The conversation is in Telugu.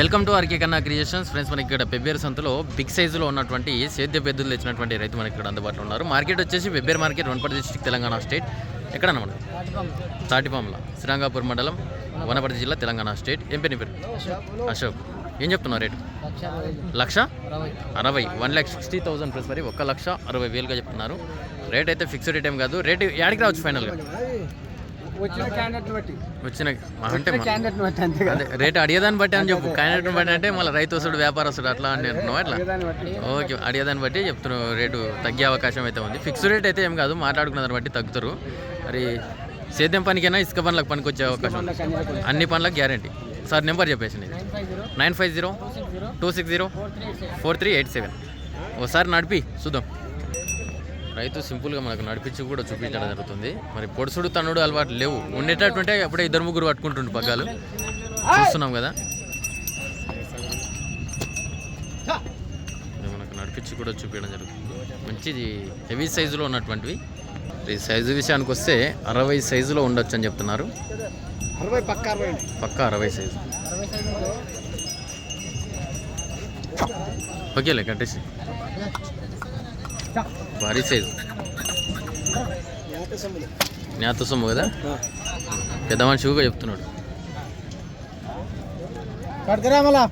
Welcome to RK Kanna creations. Friends మనకి ఇక్కడ పెబ్బేరు సంతలో బిగ్ సైజులో ఉన్నటువంటి సేద్య పెద్దలు తెచ్చినటువంటి రైతు మనకి ఇక్కడ అందుబాటులో ఉన్నారు. మార్కెట్ వచ్చేసి Pebbair market Wanaparthy district Telangana state. ఎక్కడ అన్నమాట తాటిపాముల శ్రీరంగాపూర్ మండలం వనపర్తి జిల్లా తెలంగాణ స్టేట్. ఏం పేరు పేరు? అశోక్. ఏం చెప్తున్నావు రేటు? లక్ష? అరవై. One lakh sixty thousand plus మరి ఒక లక్ష అరవై వేలుగా చెప్తున్నారు. రేట్ అయితే ఫిక్స్డ్ రేట్ ఏం కాదు. రేట్ యాడికి రావచ్చు ఫైనల్గా? వచ్చిన క్యాండిడేట్ బట్టి. వచ్చిన అంటే మా- క్యాండిడేట్ బట్టి అంతే అదే రేట్ అడిగేదాన్ని బట్టి అని చెప్పు. క్యాండిడేట్ బట్టి అంటే మళ్ళీ రైతు వస్తుడు వ్యాపారస్తుడు అట్లా అని అంటున్నావు అట్లా ఓకే అడిగేదాన్ని బట్టి చెప్తున్నావు. రేటు తగ్గే అవకాశం అయితే ఉంది. ఫిక్స్ రేట్ అయితే ఏం కాదు మాట్లాడుకున్న దాన్ని బట్టి తగ్గుతారు. మరి సేద్యం పనికైనా ఇసుక పనులకు పనికి వచ్చే అవకాశం అన్ని పనులకు గ్యారంటీ. సార్ నెంబర్ చెప్పేసి nine five zero. Two six zero. Four three eight seven. ఒకసారి నడిపి చూద్దాం. రైతు సింపుల్గా మనకు నడిపించి కూడా చూపించడం జరుగుతుంది. మరి పొడుసుడు తన్నుడు అలవాటు లేవు. ఉండేటట్టుంటే అప్పుడే ఇద్దరు ముగ్గురు పట్టుకుంటుండు పగ్గాలు. చూస్తున్నాం కదా. మనకు నడిపించి కూడా చూపించడం జరుగుతుంది. మంచిది హెవీ సైజులో ఉన్నటువంటివి. ఈ సైజు విషయానికి వస్తే అరవై సైజులో ఉండొచ్చు అని చెప్తున్నారు. అరవై పక్క అరవై పక్క అరవై సైజు. ఓకేలే కట్టేసి భారీ సైజు. సొమ్ము కదా? పెద్ద మనిషిగా చెప్తున్నాడు. కడకరా మళ్ళా?